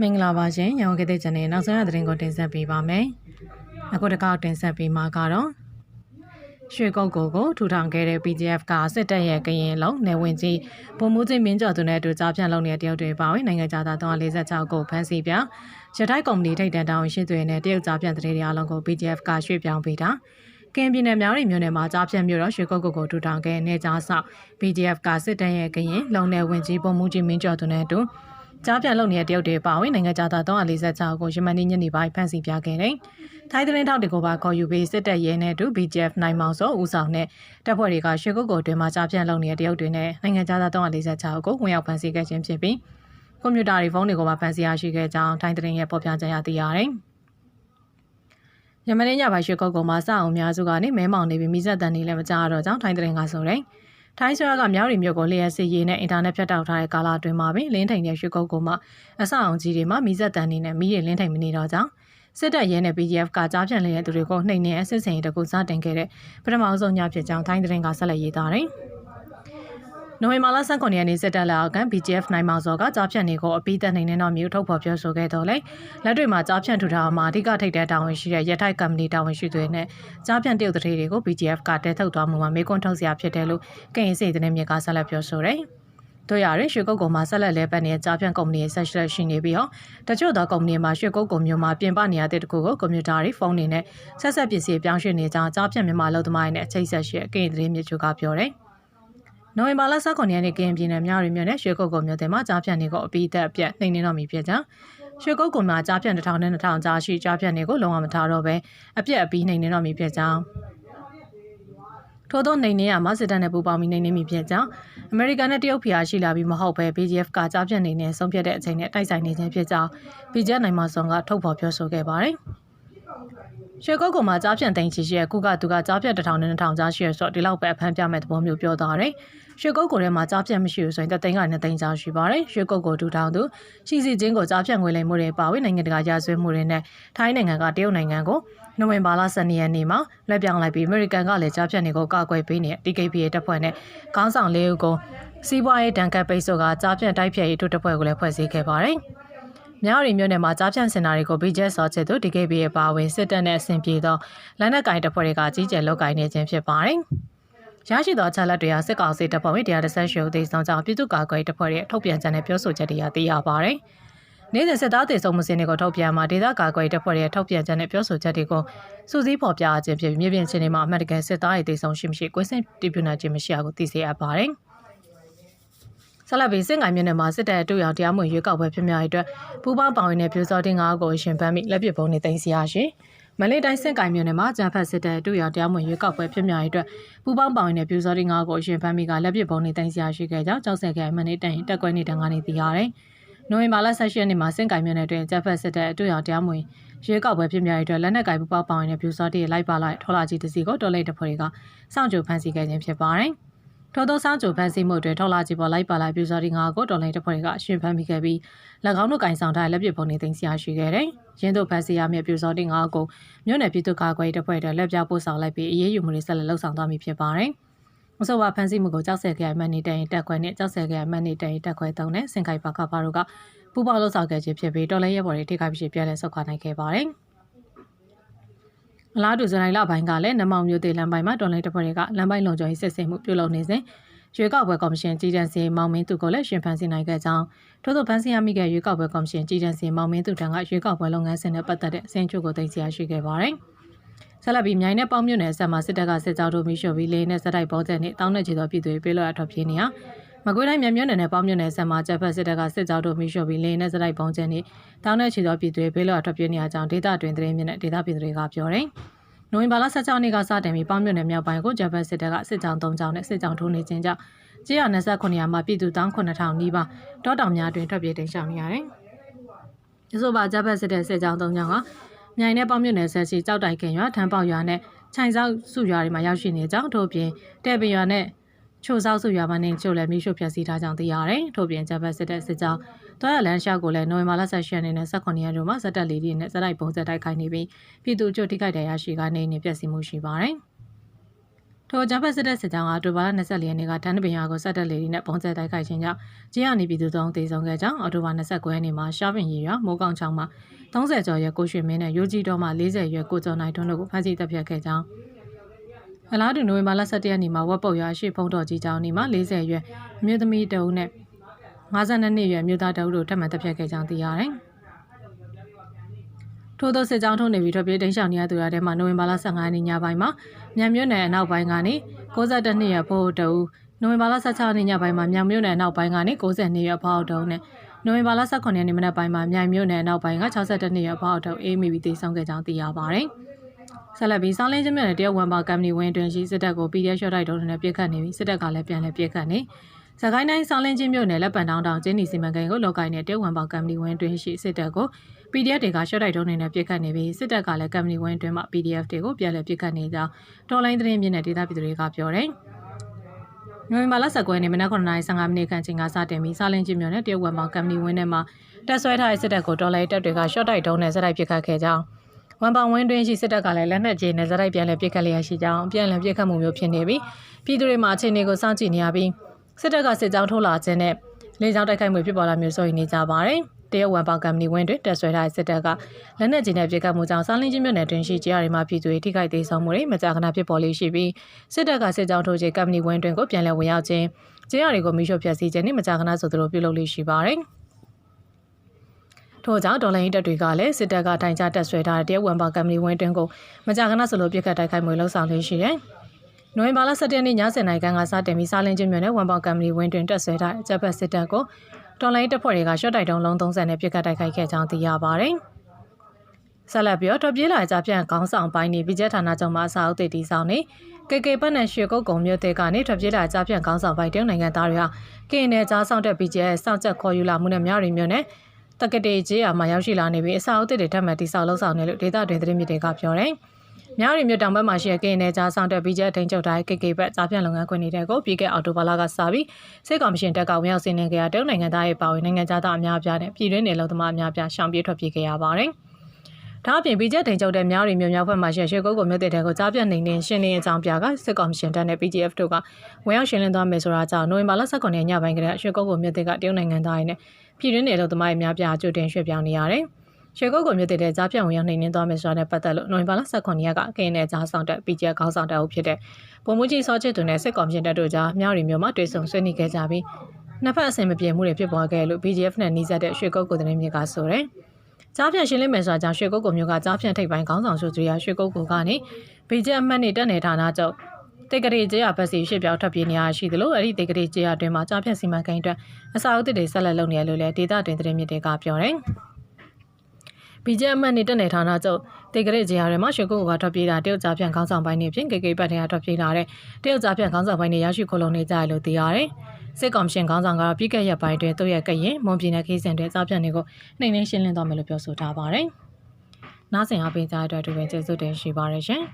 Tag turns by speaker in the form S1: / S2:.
S1: မင်္ဂလာပါရှင်ရောင်ကတဲ့ channel နောက်ဆုံးရသတင်းကိုတင်ဆက်ပေးပါမယ်အခုတစ်ခါတင်ဆက်ပေးမှာကတော့ရွှေကုတ်ကိုကိုထူထောင်ခဲ့တဲ့ PDF ကစစ်တပ်ရဲ့ကရင်လုံးနေဝင်ကြီးပုံမှုချင်းမင်းကျော်သူနဲ့အတူကြားပြန်လုပ်နေတဲ့တရုတ်တွေပါဝင်နိုင်ငံသား346ကိုဖမ်းဆီးပြရထိုက်ကုမ္ပဏီထိပ်တန်းတာဝန်ရှိသူတွေနဲ့တရုတ်ကြားပြန်တဲ့တွေအားလုံးကို PDF ကရွှေ့ပြောင်းပေးတာကင်ပြည်နယ်မြောက်ရီမြို့နယ်မှာကြားဖြတ်မြို့တော်ရွှေကုတ်ကိုကိုထူထောင်ခဲ့နေကြားဆောက် PDF ကစစ်တပ်ရဲ့ကရင်လုံနယ်ဝင်ကြီးပုံမှုချင်းမင်းကျော်သူနဲ့အတူ ကြားပြန်လုပ်နေတဲ့တရုတ်တွေပါဝင်နိုင်ငံသား346ကိုယမန်နေ့ညနေပိုင်းဖမ်းဆီးပြခဲ့တယ်။ထိုင်းသတင်းထောက်တွေကိုပါခေါ်ယူပြီးစစ်တပ်ရဲနဲ့အတူ BGF နိုင်မောင်စောဦးဆောင်တဲ့တပ်ဖွဲ့တွေကရွှေကုတ်ကိုတွင်မှာကြားပြန်လုပ်နေတဲ့တရုတ်တွေနဲ့နိုင်ငံသား346ကိုဝင်ရောက်ဖမ်းဆီးခဲ့ခြင်းဖြစ်ပြီးကွန်ပျူတာတွေဖုန်းတွေကိုပါဖမ်းဆီးရရှိခဲ့ကြောင်းထိုင်းသတင်းရဲ့ပေါ်ပြချက်ရသိရတယ်။ယမန်နေ့ညပိုင်းရွှေကုတ်ကုံမှာစအောင်များစုကနေမဲမောင်နေပြီးမိဆက်တန်နေလည်းမကြားတော့ကြောင်းထိုင်းသတင်းကဆိုတယ်။ ထိုင်းဆွဲကမြောက်ရီမြို့ကိုလျှက်စီရေးနဲ့အင်တာနက်ဖြတ်တောက်ထားတဲ့ကာလအတွင်းမှာပင်လင်းထိန်ရဲ့ရွှေကုတ်ကုံမှာအစအောင်ကြီးတွေမှာမိဆက်တန်နေနဲ့မိရလင်းထိန်မနေတော့ကြောင်းစစ်တပ်ရဲနဲ့ PDF ကကြားဖြန့်နေတဲ့သူတွေကိုနှိမ်နေအစစ်စင်ရေးတကူစတင်ခဲ့တဲ့ပထမဆုံးညဖြစ်ကြောင်းထိုင်းသတင်းကဆက်လက်ရေးသားတယ်။ နိုဝင်ဘာလ19ရက်နေ့စစ်တပ်လက်အောက်က BGF နိုင်မောင်စောကကြားဖြတ်နေကိုအပိသက်နိုင်တဲ့တော့မြို့ထုတ်ဖော်ပြောဆိုခဲ့တော့လေလက်တွေမှာကြားဖြတ်ထူထားမှာအဓိကထိပ်တဲ့တာဝန်ရှိတဲ့ရထိုက်ကမ္ပဏီတာဝန်ရှိတွေနဲ့ကြားဖြတ်တရုတ်တရေတွေကို BGF ကတဲထုတ်သွားမှုမှာမေကွန်းထုတ်စရာဖြစ်တယ်လို့ကရင်စိတ်တဲ့မြက်ကဆက်လက်ပြောဆိုတယ်တို့ရရင်ရွှေကုတ်ကုံမှာဆက်လက်လဲပတ်နေတဲ့ကြားဖြန့်ကုမ္ပဏီရဲ့ဆက်လက်ရှိနေပြီးဟောတချို့သောကုမ္ပဏီမှာရွှေကုတ်ကုံမျိုးမှာပြင်ပနေရတဲ့တခုကိုကွန်ပျူတာတွေဖုန်းတွေနဲ့ဆက်ဆက်ပစ္စည်းပြောင်းရွှေ့နေကြောင်းကြားဖြန့်မြန်မာလုံသမားတွေနဲ့အချိတ်ဆက်ရှိအကရင်သတင်းမြစ်ချိုကပြောတယ် နိုဝင်ဘာလ19ရက်နေ့ကရင်ပြည်နယ်မြောက်ရီမြို့နယ်ရွှေကုတ်ကုံမြို့တင်မှာကြားဖြန့်နေကိုအပိသက်အပြတ်နှိမ်နေတော့မီဖြစ်ကြောင်းရွှေကုတ်ကုံမှာကြားဖြန့်1000နဲ့2000ကြားရှိကြားဖြန့်နေကိုလုံးဝမထားတော့ပဲအပြတ်အပြီးနှိမ်နေတော့မီဖြစ်ကြောင်းထို့သောနေနေရမှာစစ်တပ်နဲ့ပူးပေါင်းပြီးနေနေမိဖြစ်ကြောင်းအမေရိကန်နဲ့တရုတ်ဖျားရှိလာပြီးမဟုတ်ပဲ BGF ကကြားပြတ်နေနေဆုံးဖြတ်တဲ့အချိန်နဲ့တိုက်ဆိုင်နေခြင်းဖြစ်ကြောင်း BGF နိုင်မဆောင်ကထုတ်ဖော်ပြောဆိုခဲ့ပါတယ်။ ရွှေကုတ်ကမှာကြားပြန့်သိမ်းချီရှိရဲ့ကုကသူကကြားပြန့်တစ်ထောင်နဲ့နှစ်ထောင်ကြားရှိရဆိုတော့ဒီလောက်ပဲအဖမ်းပြမဲ့သဘောမျိုးပြောသွားတယ်။ရွှေကုတ်ကိုထဲမှာကြားပြန့်မရှိဘူးဆိုရင်တသိန်းကနှစ်သိန်းကြားရှိပါတယ်။ရွှေကုတ်ကိုထူထောင်သူရှိစီချင်းကိုကြားပြန့်ငွေလိမ်မှုတွေပါဝင်နိုင်ငံတကာရာဇဝတ်မှုတွေနဲ့ထိုင်းနိုင်ငံကတရုတ်နိုင်ငံကိုနိုဝင်ဘာလ12ရက်နေ့မှာလက်ပြောင်းလိုက်ပြီးအမေရိကန်ကလည်းကြားဖြတ်နေကိုကာကွယ်ပေးနေတဲ့ TKPA တပ်ဖွဲ့နဲ့ခေါင်းဆောင်လေးဦးကိုစီးပွားရေးတန်ခတ်ပိတ်ဆို့ကကြားဖြတ်တိုက်ဖြတ်ရေးထိုးတပ်ဖွဲ့ကိုလည်းဖွဲ့စည်းခဲ့ပါတယ်။ မြောက်ရီမြို့နယ်မှာကြားဖြန့်စင်တာတွေကို BJ စောချစ်သူ DKBA ပါဝင်စစ်တပ်နဲ့အဆင်ပြေသောလက်နက်ကင်တပ်ဖွဲ့တွေကကြီးကျယ်လုပ်ကိုင်နေခြင်းဖြစ်ပါတယ်။ရရှိသောချက်လက်တွေဟာစစ်ကောင်စီတပ်ဖွဲ့ဝင်တရားတစ်ဆက်ရှုပ်သိဆောင်ကြောင့်ပြည်သူ့ကာကွယ်တပ်ဖွဲ့ရဲ့ထုတ်ပြန်ချက်နဲ့ပြောဆိုချက်တွေအရသိရပါတယ်။နေ့စဉ်စစ်သားတေဆုံးမှုစင်းတွေကိုထုတ်ပြန်မှာဒေသကာကွယ်တပ်ဖွဲ့ရဲ့ထုတ်ပြန်ချက်နဲ့ပြောဆိုချက်တွေကိုစူးစီးဖော်ပြခြင်းဖြစ်မြေပြင်ချင်းတွေမှာအမှတ်တကယ်စစ်သားတွေတေဆုံးရှိမရှိကွင်းစင်တီပြနာခြင်းမရှိအောင်သိစေအပ်ပါတယ်။ ဆလဘီစင်ကိုင်မြို့နယ်မှာစစ်တပ်တို့ရောင်တရားမဝင်ရွေးကောက်ပွဲဖြစ်မြောက်ရေးအတွက်ပူးပေါင်းပါဝင်တဲ့ပြူစောတင်ငါးကိုရှင်ပန်းမိလက်ပစ်ပုံးနဲ့တင်စီရရှိမလေးတိုင်းစင်ကိုင်မြို့နယ်မှာဂျန်ဖတ်စစ်တပ်တို့ရောင်တရားမဝင်ရွေးကောက်ပွဲဖြစ်မြောက်ရေးအတွက်ပူးပေါင်းပါဝင်တဲ့ပြူစောတင်ငါးကိုရှင်ပန်းမိကလက်ပစ်ပုံးနဲ့တင်စီရရှိခဲ့ကြောင်းကြောက်ဆက်ခဲ့မနေ့တိုင်တက်ကွဲနေတန်းကနေသိရတယ်။နိုဝင်ဘာလ16ရက်နေ့မှာစင်ကိုင်မြို့နယ်တွင်ဂျက်ဖက်စစ်တပ်အတွေ့အကြုံတရားမဝင်ရွေးကောက်ပွဲဖြစ်မြောက်ရေးအတွက်လက်နက်ကင်ပူပေါင်းပါဝင်တဲ့ပြူစောတီလိုက်ပါလိုက်ထော်လာကြီးတစီကိုတော်လိုက်တပ်ဖွဲ့တွေကစောင့်ကြိုဖမ်းဆီးခဲ့ခြင်းဖြစ်ပါတယ်။ ထို့သောစောင့်ကြိုဖမ်းဆီးမှုတွင်ထော်လာကြီးပေါ်လိုက်ပါလိုက်ပြူစောတီငါကိုတော်လိုက်တပ်ဖွဲ့တွေကရှင်ဖမ်းမိခဲ့ပြီး၎င်းတို့ကင်ဆောင်ထားလက်ပစ်ပုံတွေတင်စီရရှိခဲ့တယ်။ရင်းတို့ဖမ်းဆီးရမည့်ပြူစောတီငါကိုမြို့နယ်ပြည်သူ့ကာကွယ်တပ်ဖွဲ့တွေလက်ပြပို့ဆောင်လိုက်ပြီးအရေးယူမှုတွေဆက်လက်လှုပ်ဆောင်သွားမည်ဖြစ်ပါတယ်။မဆိုပါဖန်စီမှုကိုကြောက်ဆဲခရိုင်မန်နေတိုင်တက်ခွဲနဲ့ကြောက်ဆဲခရိုင်မန်နေတိုင်တက်ခွဲတုံးနဲ့စင်ခိုင်ပါကပါတို့ကပူပေါင်းလှုပ်ဆောင်ခဲ့ခြင်းဖြစ်ပြီးတော်လဲရဲဘော်တွေထိခိုက်ဖြစ်ပြန်လဲဆုတ်ခွာနိုင်ခဲ့ပါတယ်။ အလားတူဇန်နဝါရီလပိုင်းကလည်းနမောင်မျိုးသေးလမ်းပိုင်းမှာတော်လိုင်းတပ်ဖွဲ့တွေကလမ်းပိုင်းလုံခြုံရေးစစ်ဆေးမှုပြုလုပ်နေစဉ်ရွေးကောက်ပွဲကော်မရှင်ကြီးတန်းစီမောင်မင်းသူကိုလည်းရှင်ဖန်စီနိုင်ခဲ့ကြောင်းထို့သောဖန်စီရမိခဲ့ရွေးကောက်ပွဲကော်မရှင်ကြီးတန်းစီမောင်မင်းသူထံကရွေးကောက်ပွဲလုပ်ငန်းစဉ်နဲ့ပတ်သက်တဲ့အစင်းချုပ်ကိုသိသိရရှိခဲ့ပါတယ်။ဆက်လက်ပြီးမြိုင်နဲ့ပေါင်းမြို့နယ်ဆက်မှာစစ်တပ်ကစစ်ကြောတို့မီရှို့ပြီးလေးနဲ့စက်တိုက်ပေါ်တဲ့နေ့တောင်းနဲ့ချီသောပြည်သူတွေပြေးလွှတ်အထောက်ပြေးနေဟာ မကွေးတိုင်းမြို့နယ်နဲ့ပေါင်းမြို့နယ်ဆက်မှာကျဖက်စစ်တပ်ကစစ်ကြောတို့မီရှို့ပြီးလေးနဲ့စက်တိုက်ပေါ်တဲ့နေ့တောင်းနဲ့ချီသောပြည်သူတွေပြေးလွှတ်အထောက်ပြေးနေကြကြောင်းဒေသတွင်သတင်းမြင့်နဲ့ဒေသပြည်သူတွေကပြောတယ်။နိုဝင်ဘာလ16ရက်နေ့ကစတင်ပြီးပေါင်းမြို့နယ်မြောက်ပိုင်းကိုကျဖက်စစ်တပ်ကစစ်ကြော3ကြောင်းနဲ့စစ်ကြောထိုးနေခြင်းကြောင့်ကျေးရွာ29ရာမှာပြည်သူ19000နီးပါးတောတောင်များတွင်ထွက်ပြေးတိမ်းရှောင်နေရတယ်။ဒီဆိုပါကျဖက်စစ်တဲ့စစ်ကြော3ကြောင်းကမြိုင်နဲ့ပေါမြို့နယ်ဆက်စီကြောက်တိုင်ခင်ရွာထမ်းပေါရွာနဲ့ခြိုင်ဆောက်စုရွာတွေမှာရောက်ရှိနေကြောင်းထို့ပြင်တဲ့ပင်ရွာနဲ့ ချိုဆောက်စုရွာမှာနေချိုလည်းမိရှုဖျက်ဆီးထားကြောင်းသိရတယ်။ထို့ပြင်ဂျပန်စစ်တပ်စစ်ကြောင်းတွားရလန်ရှောက်ကိုလည်းနိုဝင်ဘာလ18ရက်နေ့နဲ့18ရက်တို့မှာစက်တက်လေးတွေနဲ့စက်တိုက်ပုံစံတိုက်ခိုက်နေပြီးပြည်သူ့ကြိုတိခိုက်တရားရှိကနေနေပျက်စီးမှုရှိပါတယ်။ထိုအကြမ်းဖက်စစ်တပ်စစ်ကြောင်းကအော်တိုဘာလ24ရက်နေ့ကတန်းတပင်ရွာကိုဆက်တက်လေဒီနဲ့ပုံစံတိုက်ခိုက်ခြင်းကြောင့်ကျေးရွာနေပြည်သူသုံးတေဆုံးခဲ့ကြောင်းအော်တိုဘာ29ရက်နေ့မှာရှားပင်ရီရွာမိုးကောင်းချောင်းမှာ30ကျော်ရွယ်ကိုရွှေမင်းနဲ့ရိုးကြီးတော်မှာ40ရွယ်ကိုကျော်နိုင်ထွန်းတို့ကိုဖမ်းဆီးတပ်ဖြတ်ခဲ့ကြောင်း အလားတူနိုဝင်ဘာလ17ရက်နေ့မှာဝက်ပုတ်ရွာရှိဖုံးတော်ကြီးကျောင်းနေမှာ40ရွယ်အမျိုးသမီးတဦးနဲ့52နှစ်ရွယ်မြို့သားတဦးတို့ထပ်မံတပ်ဖြတ်ခဲ့ကြောင်းသိရတယ်။ထို့သောစစ်ကြောင်းထုံးနေပြီးထွက်ပြေးတိမ်းရှောင်နေရသူတွေထဲမှာနိုဝင်ဘာလ15ရက်နေ့ညပိုင်းမှာမြန်မြို့နယ်အနောက်ပိုင်းကနေ62နှစ်ရွယ်ဖိုးတဦးနိုဝင်ဘာလ16ရက်နေ့ညပိုင်းမှာမြန်မြို့နယ်အနောက်ပိုင်းကနေ92ရွယ်ဖိုးတဦးနဲ့နိုဝင်ဘာလ18ရက်နေ့မနက်ပိုင်းမှာမြိုင်မြို့နယ်အနောက်ပိုင်းက62နှစ်ရွယ်ဖိုးတဦးအေးမိပြီးတည်ဆောင်ခဲ့ကြောင်းသိရပါတယ်။ ဆက်လက်ပြီးစောင်းလင်းချင်းမြို့နယ်တရုတ်ဝန်ပါကမ်ပဏီဝင်းတွင်ရှိစစ်တပ်ကို PDF ရှော့တိုက်တုံးနဲ့ပြစ်ခတ်နေပြီးစစ်တပ်ကလည်းပြန်လည်ပြစ်ခတ်နေစကိုင်းတိုင်းစောင်းလင်းချင်းမြို့နယ်လက်ပံတောင်းတောင်ကျင်းနီစီမံကိန်းကိုလောက်ကင်တဲ့တရုတ်ဝန်ပါကမ်ပဏီဝင်းတွင်ရှိစစ်တပ်ကို PDF တွေကရှော့တိုက်တုံးနဲ့ပြစ်ခတ်နေပြီးစစ်တပ်ကလည်းကမ်ပဏီဝင်းတွင်မှ PDF တွေကိုပြန်လည်ပြစ်ခတ်နေကြောင်းတော်လိုင်းသတင်းမြင့်တဲ့ဒေသပြည်သူတွေကပြောတယ်။နိုဝင်ဘာလ19ရက်နေ့မနက်9:15မိနစ်ခန့်ချိန်ကစတင်ပြီးစာလင်းချင်းမြို့နယ်တရုတ်ဝန်ပါကမ်ပဏီဝင်းထဲမှာတက်ဆွဲထားတဲ့စစ်တပ်ကိုတော်လိုင်းတပ်တွေကရှော့တိုက်တုံးနဲ့စက်တိုက်ပြစ်ခတ်ခဲ့ကြောင်း ဝန်ပောင်ဝင်းတွင်းရှိစစ်တပ်ကလည်းလက်နက်ကြီးနဲ့ဇက်တိုက်ပြန်လည်ပစ်ခတ်လျက်ရှိကြောင်းပြန်လည်ပစ်ခတ်မှုမျိုးဖြစ်နေပြီးပြည်သူတွေမှာအခြေအနေကိုစောင့်ကြည့်နေရပြီးစစ်တပ်ကစစ်ကြောင်းထိုးလာခြင်းနဲ့လေကြောင်းတိုက်ခိုက်မှုဖြစ်ပေါ်လာမျိုးစိုးရိမ်နေကြပါတယ်။တရုတ်ဝန်ပောင်ကမ်ပဏီဝင်းတွင်တက်ဆွဲထားတဲ့စစ်တပ်ကလက်နက်ကြီးနဲ့ပစ်ခတ်မှုကြောင့်စောင်းလင်းချင်းမြို့နယ်တွင်ရှိကြားရီမှာပြည်သူတွေထိခိုက်သေးဆုံးမှုတွေမကြာခဏဖြစ်ပေါ်လေးရှိပြီးစစ်တပ်ကစစ်ကြောင်းထိုးခြင်းကမ်ပဏီဝင်းတွင်ကိုပြန်လည်ဝင်ရောက်ခြင်းကြားရီကိုမိရှုဖျက်ဆီးခြင်းနဲ့မကြာခဏဆိုသလိုပြုလုပ်လေးရှိပါတယ်။ ထို့ကြောင့်ဒေါ်လာရင်းတက်တွေကလည်းစစ်တပ်ကတိုင်ချတက်ဆွဲထားတဲ့တရုတ်ဝန်ပါကမ်ပဏီဝင်းတွင်းကိုမကြာခဏဆိုလိုပြစ်ခတ်တိုက်ခိုက်မှုလှုပ်ဆောင်လေးရှိတယ်။နိုဝင်ဘာလ17ရက်နေ့ည7:00နာရီခန့်ကစတင်ပြီးစားလင်းချင်းမြို့နယ်ဝန်ပါကမ်ပဏီဝင်းတွင်တက်ဆွဲထားတဲ့ဂျပန်စစ်တပ်ကိုဒေါ်လာရင်းတက်ဖွဲ့တွေကရှော့တိုက်တုံးလုံး30နဲ့ပြစ်ခတ်တိုက်ခိုက်ခဲ့ကြောင်းသိရပါတယ်။ဆက်လက်ပြီးတော့ပြေးလာကြပြန်ခေါင်းဆောင်ပိုင်းနေပြည်ကျဌာနချုပ်မှာအစာအုပ်တည်တည်ဆောင်နေကေကေပတ်နဲ့ရွှေကုတ်ကုံမြို့တဲ့ကနေထွက်ပြေးလာကြပြန်ခေါင်းဆောင်ပိုင်းတရုတ်နိုင်ငံသားတွေဟာကင်းနဲ့ကြားဆောင်တဲ့ BGS စောင့်ချက်ခေါ်ယူလာမှုနဲ့မြရီမြို့နယ် တက္ကတိကျေးရွာမှာရောက်ရှိလာနေပြီးအစာအုပ်တွေထပ်မံတိစောက်လှုပ်ဆောင်နေလို့ဒေသတွင်သတင်းမြစ်တွေကပြောတယ်။မြောက်ရီမြို့တောင်ဘက်မှာရှိတဲ့ကင်းနယ်ကြားဆောင်တဲ့ဘီဂျက်ထိန်ချုပ်တိုင်း KK ဘက်ကြားပြန်လုပ်ငန်းခွင်နေတဲ့ကိုပြည်ကအော်တိုဘာလာကစပြီးစစ်ကောင်မရှင်တပ်ကဝင်ရောက်စီးနင်းခဲ့ရတဲ့နိုင်ငံသားရဲ့ပါဝင်နိုင်ငံသားအများအပြားနဲ့ပြည်တွင်းနယ်လုံသမားအများအပြားရှောင်ပြေးထွက်ပြေးခဲ့ရပါတယ်။ ဒါအပြင်ဘီဂျက်ထိန်ချုပ်တဲ့မြောက်ရီမြို့မြောက်ဘက်မှာရှိတဲ့ရွှေကုန်းကိုမြို့တဲ့ကိုကြားပြန်နေနေရှင်းလင်းအကြောင်းပြကစစ်ကောင်မရှင်တပ်နဲ့ PGF တို့ကဝင်ရောက်ရှင်းလင်းသွားမယ်ဆိုတာကြောင့်နိုဝင်ဘာလ18ရက်ညပိုင်းကတည်းကရွှေကုန်းကိုမြို့တဲ့ကတရုတ်နိုင်ငံသားတွေနဲ့ပြည်တွင်းနယ်လုံသမားတွေများပြားကြိုတင်ရွှေ့ပြောင်းနေရတယ်။ရွှေကုတ်ကိုမြို့တဲ့ကြားပြောင်းဝင်ရောက်နှိမ်နင်းသွားမယ်ဆိုတာနဲ့ပတ်သက်လို့နိုဝင်ဘာလ18ရက်ကကင်းနယ်ကြားဆောင်တဲ့ PGF ခေါင်းဆောင်တပ်အုပ်ဖြစ်တဲ့ပုံမှုကြီးစောချစ်သူနဲ့စစ်ကောင်ရှင်တပ်တို့ကြားမြောက်ရီမြို့မှာတွေ့ဆုံဆွေးနွေးခဲ့ကြပြီးနှစ်ဖက်အဆင်မပြေမှုတွေဖြစ်ပေါ်ခဲ့လို့ BGF နဲ့နှီးစပ်တဲ့ရွှေကုတ်ကိုသတင်းမြစ်ကဆိုတယ်။ ကြားပြန်ရှင်းလင်းမယ်ဆိုတာကြောင့်ရွှေကုတ်ကိုမြို့ကကြားပြန်ထိပ်ပိုင်းခေါင်းဆောင်စုကြီးရရွှေကုတ်ကိုကနေ BGF အမှတ်နဲ့တက်နေဌာနချုပ်တေကရေကျေးရဘက်စီရှေ့ပြောင်းထွက်ပြေးနေရရှိသလိုအဲ့ဒီတေကရေကျေးရတွင်မှာကြားဖြတ်စီမံကိန်းအတွက်အစာအုပ်တွေဆက်လက်လုပ်နေရလို့လည်းဒေတာတွင်သတင်းမြစ်တွေကပြောတယ်။ဘီဂျက်အမှတ်နဲ့တက်နေဌာနချုပ်တေကရေကျေးရထဲမှာရွှေကုတ်ကထွက်ပြေးတာတရုတ်ကြားဖြန့်ခေါင်းဆောင်ပိုင်းနေဖြင့်ကေကေပတ်ထဲကထွက်ပြေးလာတဲ့တရုတ်ကြားဖြန့်ခေါင်းဆောင်ပိုင်းနေရရှိခိုလုံနေကြရလို့သိရတယ်။ စစ်ကောင်ရှင်ခေါင်းဆောင်ကတော့ပြီးခဲ့ရက်ပိုင်းတွင်သူ့ရဲ့ကရင်မွန်ပြည်နယ်ခေးစင်တဲ့ကြားဖြန့်တွေကိုနှိမ်နှင်းရှင်းလင်းသွားမယ်လို့ပြောဆိုထားပါတယ်။နားဆင်အားပေးကြတဲ့အတွက်ဒီပင်ကျေးဇူးတင်ရှိပါရရှင်။